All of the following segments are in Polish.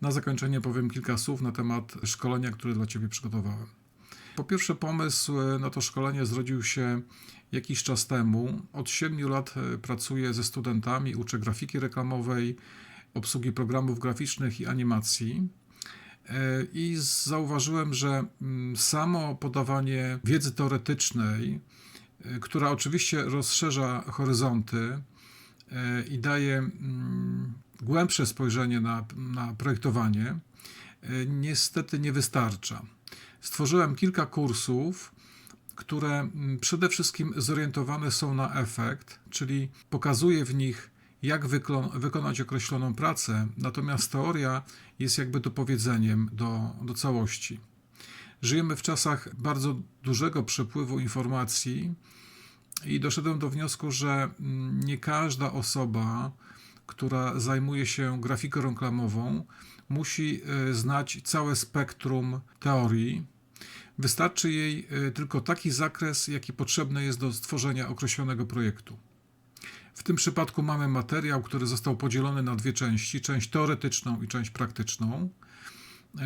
Na zakończenie powiem kilka słów na temat szkolenia, które dla Ciebie przygotowałem. Po pierwsze, pomysł na to szkolenie zrodził się jakiś czas temu. Od 7 lat e, pracuję ze studentami, uczę grafiki reklamowej, obsługi programów graficznych i animacji. E, I zauważyłem, że mm, samo podawanie wiedzy teoretycznej, e, która oczywiście rozszerza horyzonty i daje mm, głębsze spojrzenie na, na projektowanie, e, niestety nie wystarcza. Stworzyłem kilka kursów, które przede wszystkim zorientowane są na efekt, czyli pokazuję w nich, jak wykonać określoną pracę, natomiast teoria jest jakby dopowiedzeniem do, do całości. Żyjemy w czasach bardzo dużego przepływu informacji i doszedłem do wniosku, że nie każda osoba, która zajmuje się grafiką reklamową, musi y, znać całe spektrum teorii. Wystarczy jej y, tylko taki zakres, jaki potrzebny jest do stworzenia określonego projektu. W tym przypadku mamy materiał, który został podzielony na dwie części: część teoretyczną i część praktyczną.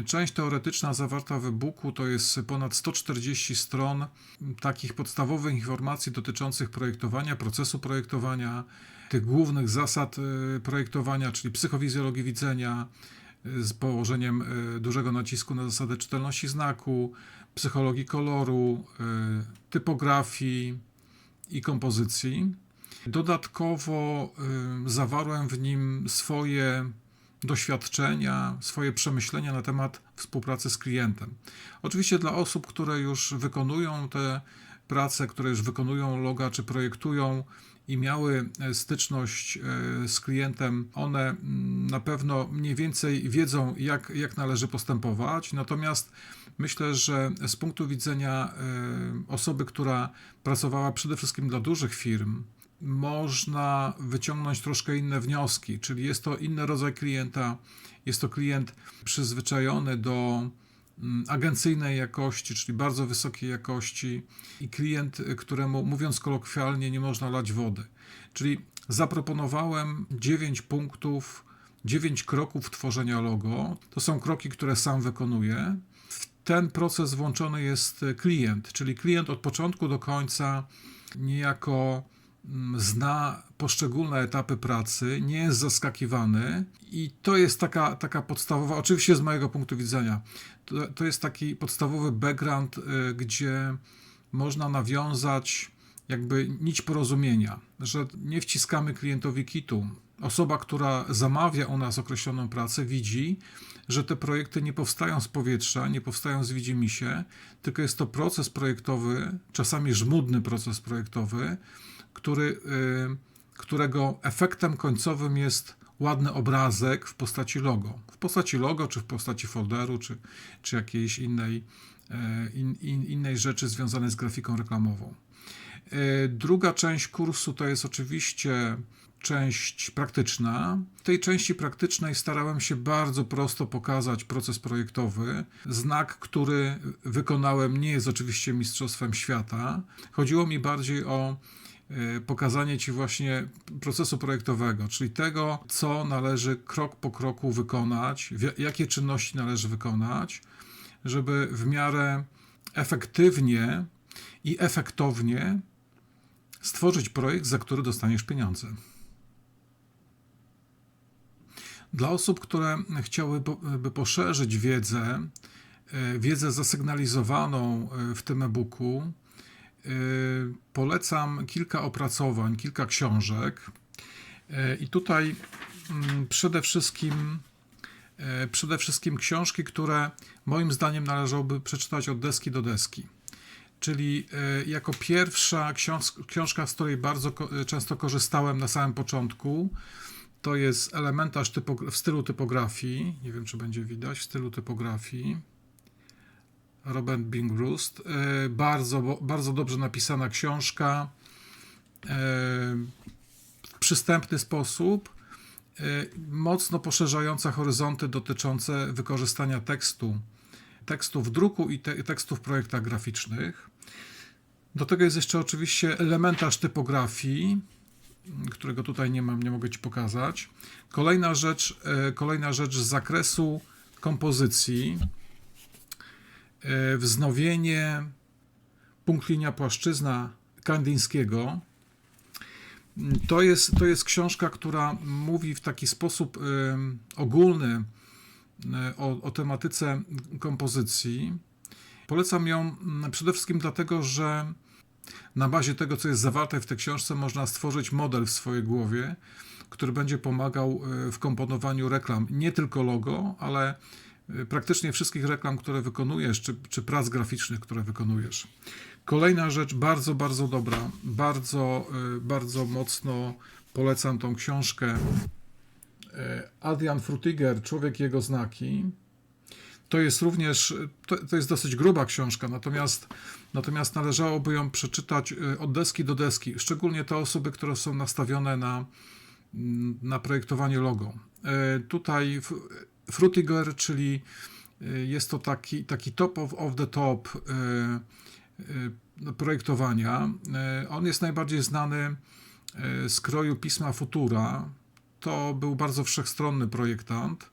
Część teoretyczna zawarta w e-booku to jest ponad 140 stron takich podstawowych informacji dotyczących projektowania, procesu projektowania, tych głównych zasad y, projektowania, czyli psychofizjologii widzenia, y, z położeniem y, dużego nacisku na zasadę czytelności znaku, psychologii koloru, typografii i kompozycji. Dodatkowo zawarłem w nim swoje doświadczenia, swoje przemyślenia na temat współpracy z klientem. Oczywiście dla osób, które już wykonują te prace, które już wykonują loga czy projektują i miały e, styczność e, z klientem, one mm, na pewno mniej więcej wiedzą, jak, jak należy postępować. Natomiast myślę, że z punktu widzenia e, osoby, która pracowała przede wszystkim dla dużych firm, można wyciągnąć troszkę inne wnioski, czyli jest to inny rodzaj klienta, jest to klient przyzwyczajony do mm, agencyjnej jakości, czyli bardzo wysokiej jakości i klient, któremu mówiąc kolokwialnie nie można lać wody. Czyli zaproponowałem 9 punktów, 9 kroków tworzenia logo. To są kroki, które sam wykonuję. W ten proces włączony jest klient, czyli klient od początku do końca niejako zna poszczególne etapy pracy, nie jest zaskakiwany i to jest taka, taka podstawowa, oczywiście z mojego punktu widzenia, to, to jest taki podstawowy background, y, gdzie można nawiązać jakby nić porozumienia, że nie wciskamy klientowi kitu. Osoba, która zamawia u nas określoną pracę, widzi, że te projekty nie powstają z powietrza, nie powstają z widzimisię, tylko jest to proces projektowy, czasami żmudny proces projektowy, który, y, którego efektem końcowym jest ładny obrazek w postaci logo. W postaci logo, czy w postaci folderu, czy, czy jakiejś innej, e, in, in, innej rzeczy związanej z grafiką reklamową. E, Druga część kursu to jest oczywiście część praktyczna. W tej części praktycznej starałem się bardzo prosto pokazać proces projektowy. Znak, który wykonałem, nie jest oczywiście mistrzostwem świata. Chodziło mi bardziej o pokazanie Ci właśnie procesu projektowego, czyli tego, co należy krok po kroku wykonać, jakie czynności należy wykonać, żeby w miarę efektywnie i efektownie stworzyć projekt, za który dostaniesz pieniądze. Dla osób, które chciałyby poszerzyć wiedzę, e, wiedzę zasygnalizowaną e, w tym e-booku, polecam kilka opracowań, kilka książek. E, I tutaj mm, przede wszystkim, e, przede wszystkim książki, które moim zdaniem należałoby przeczytać od deski do deski. Czyli jako pierwsza książ- książka, z której bardzo ko- często korzystałem na samym początku, to jest elementarz w stylu typografii. Nie wiem, czy będzie widać, w stylu typografii. Robert Bingrust. E, Bardzo, bardzo dobrze napisana książka. e, W przystępny sposób. e, Mocno poszerzająca horyzonty dotyczące wykorzystania tekstu tekstu w druku i te, tekstu w projektach graficznych. Do tego jest jeszcze oczywiście elementarz typografii, którego tutaj nie mam, nie mogę Ci pokazać. Kolejna rzecz, kolejna rzecz z zakresu kompozycji. E, Wznowienie punkt linia płaszczyzna Kandyńskiego. To jest, to jest książka, która mówi w taki sposób e, ogólny o, o tematyce kompozycji. Polecam ją mm, przede wszystkim dlatego, że na bazie tego, co jest zawarte w tej książce, można stworzyć model w swojej głowie, który będzie pomagał e, w komponowaniu reklam. Nie tylko logo, ale e, praktycznie wszystkich reklam, które wykonujesz, czy, czy prac graficznych, które wykonujesz. Kolejna rzecz, bardzo, bardzo dobra, bardzo, e, bardzo mocno polecam tą książkę. Adrian Frutiger, Człowiek i jego znaki. To jest również, to, to, jest dosyć gruba książka, natomiast, natomiast należałoby ją przeczytać y, od deski do deski, szczególnie te osoby, które są nastawione na, na projektowanie logo. Y, tutaj Frutiger, czyli y, jest to taki, taki top of, of the top projektowania. On jest najbardziej znany z kroju pisma Futura. To był bardzo wszechstronny projektant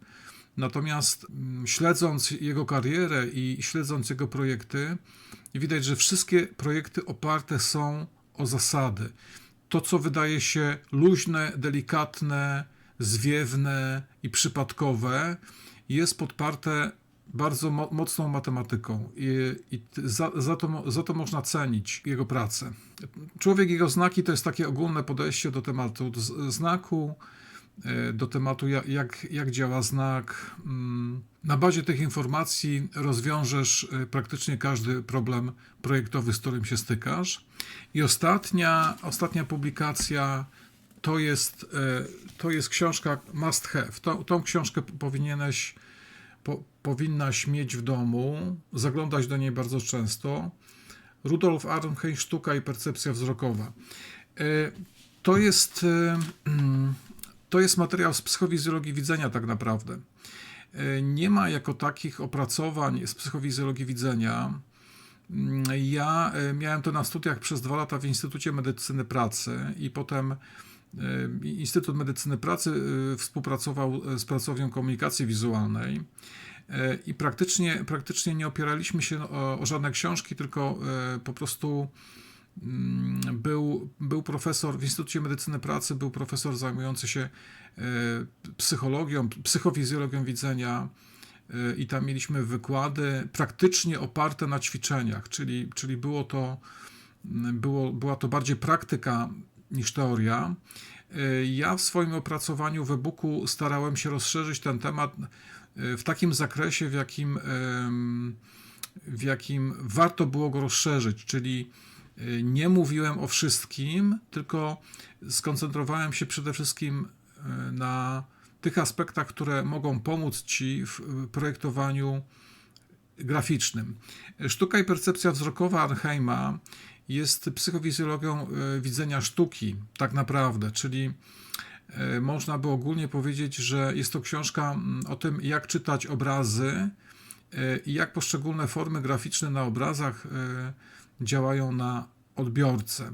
Natomiast mm, śledząc jego karierę i śledząc jego projekty, widać, że wszystkie projekty oparte są o zasady. To, co wydaje się luźne, delikatne, zwiewne i przypadkowe, jest podparte bardzo mo mocną matematyką i, i za, za, to, za to można cenić jego pracę. Człowiek jego znaki to jest takie ogólne podejście do tematu znaku, E, do tematu, jak, jak działa znak. Mm, na bazie tych informacji rozwiążesz e, praktycznie każdy problem projektowy, z którym się stykasz. I ostatnia, ostatnia publikacja to jest, e, to jest książka Must Have. Tą, książkę powinieneś, po, powinnaś mieć w domu, zaglądać do niej bardzo często. Rudolf Arnheim, Sztuka i percepcja wzrokowa. To jest mm, to jest materiał z psychofizjologii widzenia tak naprawdę. E, nie ma jako takich opracowań z psychofizjologii widzenia. Mm, ja e, miałem to na studiach przez dwa lata w Instytucie Medycyny Pracy i potem e, Instytut Medycyny Pracy współpracował z pracownią komunikacji wizualnej i praktycznie, praktycznie nie opieraliśmy się o, o żadne książki, tylko po prostu Mm, był, był profesor w Instytucie Medycyny Pracy, był profesor zajmujący się e, psychologią, psychofizjologią widzenia e, i tam mieliśmy wykłady praktycznie oparte na ćwiczeniach, czyli, czyli było to, było, była to bardziej praktyka niż teoria. E, ja w swoim opracowaniu w e-booku starałem się rozszerzyć ten temat w takim zakresie, w jakim, w jakim warto było go rozszerzyć, czyli Y, nie mówiłem o wszystkim, tylko skoncentrowałem się przede wszystkim na tych aspektach, które mogą pomóc Ci w projektowaniu graficznym. Sztuka i percepcja wzrokowa Arnheima jest psychofizjologią y, widzenia sztuki, tak naprawdę, czyli można by ogólnie powiedzieć, że jest to książka o tym, jak czytać obrazy i jak poszczególne formy graficzne na obrazach działają na odbiorcę.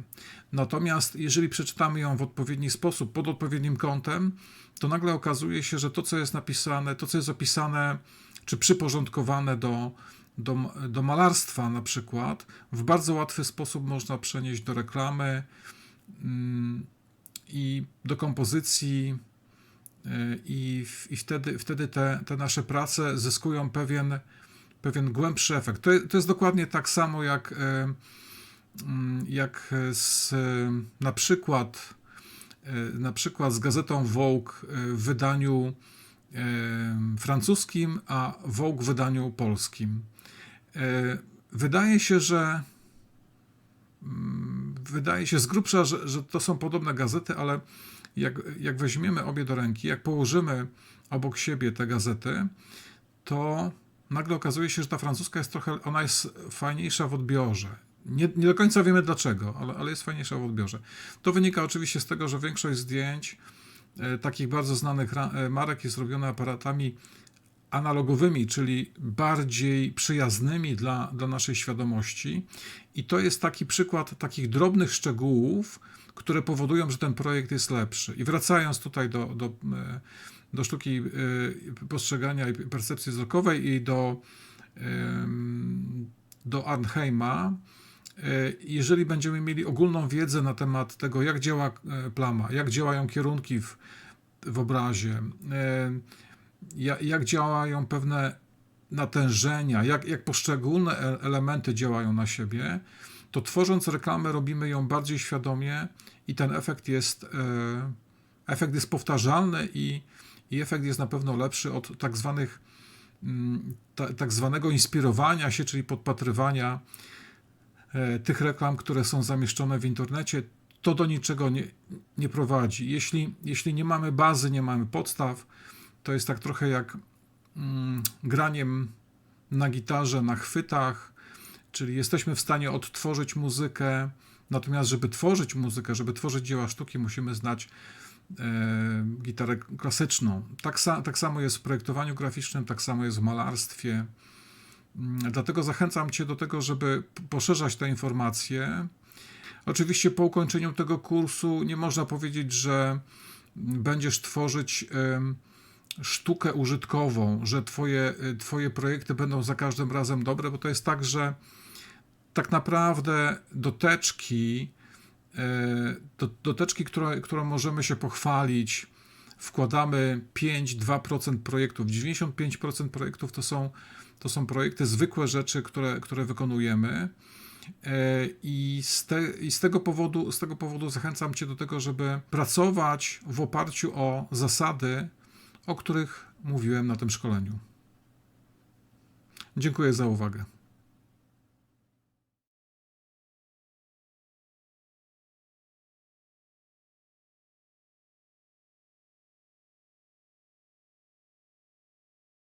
Natomiast jeżeli przeczytamy ją w odpowiedni sposób, pod odpowiednim kątem, to nagle okazuje się, że to, co jest napisane, to, co jest opisane czy przyporządkowane do, do, do malarstwa na przykład, w bardzo łatwy sposób można przenieść do reklamy mm, i do kompozycji y, i, i wtedy, wtedy te, te nasze prace zyskują pewien, pewien głębszy efekt. To, to jest dokładnie tak samo jak y, Mm, jak z, na przykład e, na przykład z gazetą Vogue w wydaniu e, francuskim, a Vogue w wydaniu polskim. E, wydaje się, że mm, wydaje się z grubsza, że, że to są podobne gazety, ale jak, jak weźmiemy obie do ręki, jak położymy obok siebie te gazety, to nagle okazuje się, że ta francuska jest trochę, ona jest fajniejsza w odbiorze. Nie, nie do końca wiemy dlaczego, ale, ale jest fajniejsza w odbiorze. To wynika oczywiście z tego, że większość zdjęć e, takich bardzo znanych e, marek jest robiona aparatami analogowymi, czyli bardziej przyjaznymi dla, dla naszej świadomości. I to jest taki przykład takich drobnych szczegółów, które powodują, że ten projekt jest lepszy. I wracając tutaj do, do, e, do sztuki e, postrzegania i percepcji wzrokowej i do, do Arnheima, e, jeżeli będziemy mieli ogólną wiedzę na temat tego, jak działa plama, jak działają kierunki w, w obrazie, jak działają pewne natężenia, jak, jak poszczególne e- elementy działają na siebie, to tworząc reklamę robimy ją bardziej świadomie i ten efekt jest, e, efekt jest powtarzalny i, i efekt jest na pewno lepszy od tak zwanych mm, ta, tak zwanego inspirowania się, czyli podpatrywania e, tych reklam, które są zamieszczone w internecie, to do niczego nie, nie prowadzi. Jeśli, jeśli nie mamy bazy, nie mamy podstaw, to jest tak trochę jak mm, graniem na gitarze, na chwytach, czyli jesteśmy w stanie odtworzyć muzykę, natomiast żeby tworzyć muzykę, żeby tworzyć dzieła sztuki, musimy znać e, gitarę klasyczną. Tak, sa, tak samo jest w projektowaniu graficznym, tak samo jest w malarstwie. Mm, Dlatego zachęcam Cię do tego, żeby poszerzać te informacje. Oczywiście po ukończeniu tego kursu nie można powiedzieć, że będziesz tworzyć sztukę użytkową, że twoje, y, twoje projekty będą za każdym razem dobre, bo to jest tak, że tak naprawdę doteczki, e, do, doteczki, które, którą możemy się pochwalić, wkładamy 5-2% projektów. 95% projektów to są, to są projekty, zwykłe rzeczy, które, które wykonujemy. E, I z, te, I z tego powodu, z tego powodu zachęcam Cię do tego, żeby pracować w oparciu o zasady, o których mówiłem na tym szkoleniu. Dziękuję za uwagę.